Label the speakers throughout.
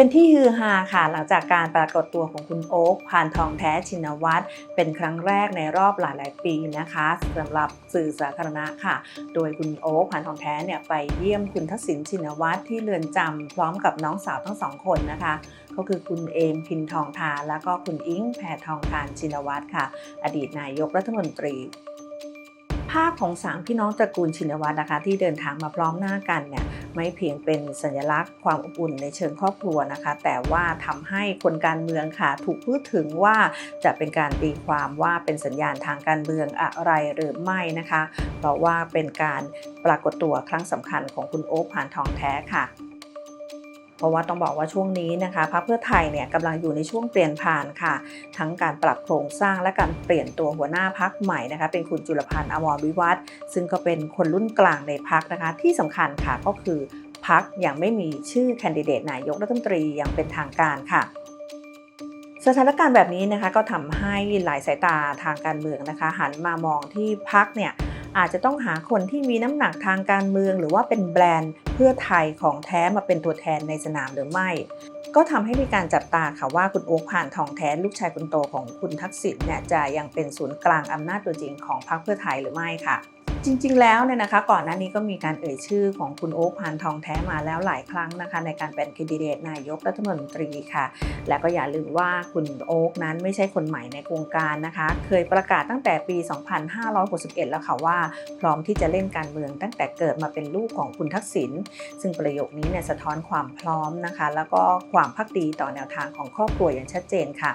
Speaker 1: เป็นที่ฮือฮาค่ะ หลังจากการปรากฏตัวของคุณโอ๊คพานทองแท้ชินวัตรเป็นครั้งแรกในรอบหลายๆปีนะคะสำหรับสื่อสาธารณะค่ะ โดยคุณโอ๊คพานทองแท้เนี่ยไปเยี่ยมคุณทักษิณชินวัตรที่เรือนจำพร้อมกับน้องสาวทั้งสองคนนะคะก็คือคุณเอมพินทองทานแล้วก็คุณอิงแพทองทานชินวัตรค่ะ อดีตนายกรัฐมนตรี ภาพของสามพี่น้องตระกูลชินวัตรนะคะ ที่เดินทางมาพร้อมหน้ากันเนี่ยไม่เพียงเป็นสัญลักษณ์ความอบอุ่นในเชิงครอบครัวนะคะ แต่ว่าทำให้คนการเมืองค่ะ ถูกพูดถึงว่าจะเป็นการตีความว่าเป็นสัญญาณทางการเมืองอะไรหรือไม่นะคะ เพราะว่าเป็นการปรากฏตัวครั้งสำคัญของคุณโอ๊คผ่านทองแท้ค่ะ เพราะว่าต้องบอกว่าช่วงนี้นะคะพรรคเพื่อไทยเนี่ยกำลังอยู่ในช่วงเปลี่ยนผ่านค่ะ ทั้งการปรับโครงสร้างและการเปลี่ยนตัวหัวหน้าพักใหม่นะคะ เป็นคุณจุลพันธ์อมรวิวัฒน์ซึ่งก็เป็นคนรุ่นกลางในพักนะคะ ที่สำคัญค่ะก็คือพักยังไม่มีชื่อแคนดิเดตนายกรัฐมนตรีอย่างเป็นทางการค่ะสถานการณ์แบบนี้นะคะก็ทำให้หลายสายตาทางการเมืองนะคะ หันมามองที่พักเนี่ยอาจจะต้องหาคนที่มีน้ำหนักทางการเมือง หรือว่าเป็นแบรนด์ พื่อไทยของแท้มาเป็นตัวแทนในสนามหรือไม่ ก็ทำให้มีการจับตาค่ะว่าคุณโอ๊คผ่านทองแท้ลูกชายคนโตของคุณทักษิณเนี่ยจะยังเป็นศูนย์กลางอำนาจตัวจริงของพรรคเพื่อไทยหรือไม่ค่ะ จริงๆ แล้วเนี่ยนะคะก่อนหน้านี้ก็มีการเอ่ยชื่อของคุณโอ๊คพานทองแท้มาแล้วหลายครั้งนะคะ ในการเป็นคนดิเดตนายกรัฐมนตรีค่ะ และก็อย่าลืมว่าคุณโอ๊คนั้นไม่ใช่คนใหม่ในวงการนะคะ เคยประกาศตั้งแต่ปี 2561 แล้วค่ะว่า พร้อมที่จะเล่นการเมืองตั้งแต่เกิดมาเป็นลูกของคุณทักษิณซึ่งประโยคนี้เนี่ยสะท้อนความพร้อมนะคะ แล้วก็ความพักดีต่อแนวทางของครอบครัวอย่างชัดเจนค่ะ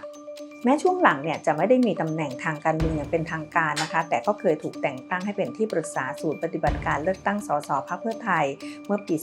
Speaker 1: แม้ช่วงหลังเนี่ยจะไม่ได้มีตำแหน่งทางการเมืองอย่างเป็นทางการนะคะ แต่ก็เคยถูกแต่งตั้งให้เป็นที่ปรึกษาศูนย์ปฏิบัติการเลือกตั้งสสพรรคเพื่อไทย เมื่อปี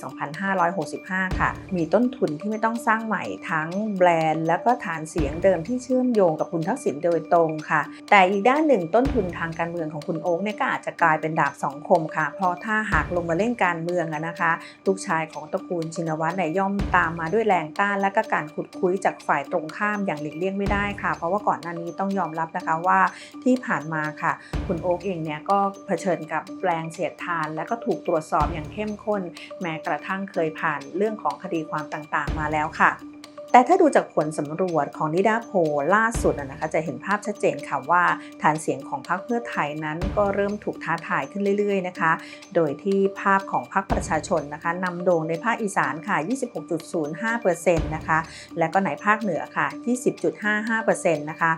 Speaker 1: 2565 ค่ะ มีต้นทุนที่ไม่ต้องสร้างใหม่ทั้งแบรนด์ แล้วก็ฐานเสียงเดิมที่เชื่อมโยงกับคุณทักษิณโดยตรงค่ะ แต่อีกด้านหนึ่งต้นทุนทางการเมืองของคุณโอ๊คเนี่ยก็อาจจะกลายเป็นดาบสองคมค่ะ เพราะถ้าหากลงมาเล่นการเมืองนะคะ ลูกชายของตระกูลชินวัตรเนี่ยย่อมตามมาด้วยแรงต้านและก็การขุดคุยจากฝ่ายตรงข้ามอย่างหลีกเลี่ยงไม่ได้ค่ะเพราะว่าก่อนหน้านี้ต้องยอมรับนะคะว่าที่ผ่านมาค่ะ คุณโอ๊กเองเนี่ยก็เผชิญกับแรงเสียดทาน และก็ถูกตรวจสอบอย่างเข้มข้น แม้กระทั่งเคยผ่านเรื่องของคดีความต่างๆ มาแล้วค่ะ แต่ถ้าดูจากผลสำรวจของนิดาโพลล่าสุดนะคะจะเห็นภาพชัดเจนค่ะว่า ฐานเสียงของพรรคเพื่อไทยนั้นก็เริ่มถูกท้าทายขึ้นเรื่อยๆนะคะ โดยที่ภาพของพรรคประชาชนนะคะนำโด่งในภาคอีสานค่ะ 26.05%นะคะและก็ในภาคเหนือค่ะ 20.55%นะคะ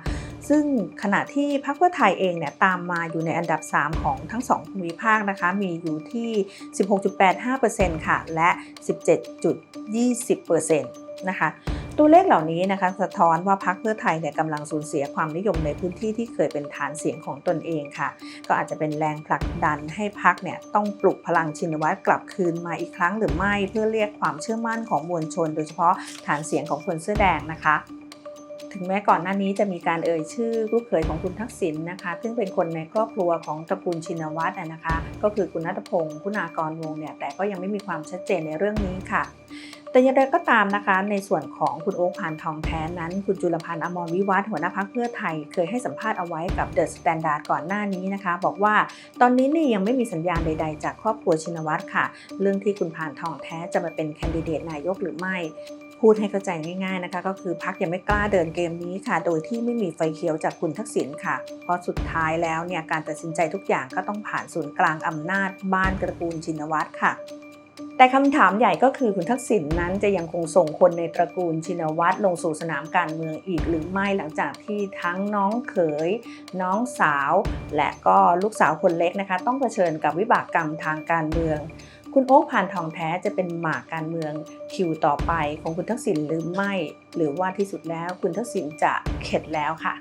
Speaker 1: ซึ่งขณะที่พรรคเพื่อไทยเองเนี่ยตามมาอยู่ในอันดับ 3 ของทั้ง 2 ภูมิภาคนะคะมีอยู่ที่ 16.85%ค่ะ และ 17.20%นะคะ ตัวเลขเหล่านี้นะคะสะท้อนว่าพรรคเพื่อไทยเนี่ยกำลังสูญเสียความนิยมในพื้นที่ที่เคยเป็นฐานเสียงของตนเองค่ะ ก็อาจจะเป็นแรงผลักดันให้พรรคเนี่ยต้องปลุกพลังชินวัตรกลับคืนมาอีกครั้งหรือไม่เพื่อเรียกความเชื่อมั่นของมวลชน โดยเฉพาะฐานเสียงของคนเสื้อแดงนะคะ ถึงแม้ก่อนหน้านี้จะมีการเอ่ยชื่อลูกเขยของคุณทักษิณนะคะ ซึ่งเป็นคนในครอบครัวของตระกูลชินวัตรนะคะ ก็คือคุณนัทพงศ์คุณากรวงศ์เนี่ยแต่ก็ยังไม่มีความชัดเจนในเรื่องนี้ค่ะแต่อย่างไรก็ตามนะคะ ในส่วนของคุณโอ๊คพานทองแท้นั้น คุณจุลพันธ์อมรวิวัฒหัวหน้าพักเพื่อไทย เคยให้สัมภาษณ์เอาไว้กับเดอะสแตนดาร์ดก่อนหน้านี้นะคะ บอกว่าตอนนี้นี่ยังไม่มีสัญญาณใด ๆ จากครอบครัวชินวัตรค่ะ เรื่องที่คุณพานทองแท้จะมาเป็นแคนดิเดตนายกหรือไม่ พูดให้เข้าใจง่ายๆนะคะ ก็คือพักยังไม่กล้าเดินเกมนี้ค่ะ โดยที่ไม่มีไฟเขียวจากคุณทักษิณค่ะ เพราะสุดท้ายแล้วเนี่ยการตัดสินใจทุกอย่างก็ต้องผ่านศูนย์กลางอำนาจบ้านตระกูลชินวัตรค่ะแต่คำถามใหญ่ก็คือคุณทักษิณนั้นจะยังคงส่งคนในตระกูลชินวัตรลงสู่สนามการเมืองอีกหรือไม่หลังจากที่ทั้งน้องเขย น้องสาว และก็ลูกสาวคนเล็กนะคะ ต้องเผชิญกับวิบากกรรมทางการเมือง คุณโอ๊คผ่านทองแท้จะเป็นหมากการเมืองคิวต่อไปของคุณทักษิณหรือไม่ หรือว่าที่สุดแล้วคุณทักษิณจะเข็ดแล้วค่ะ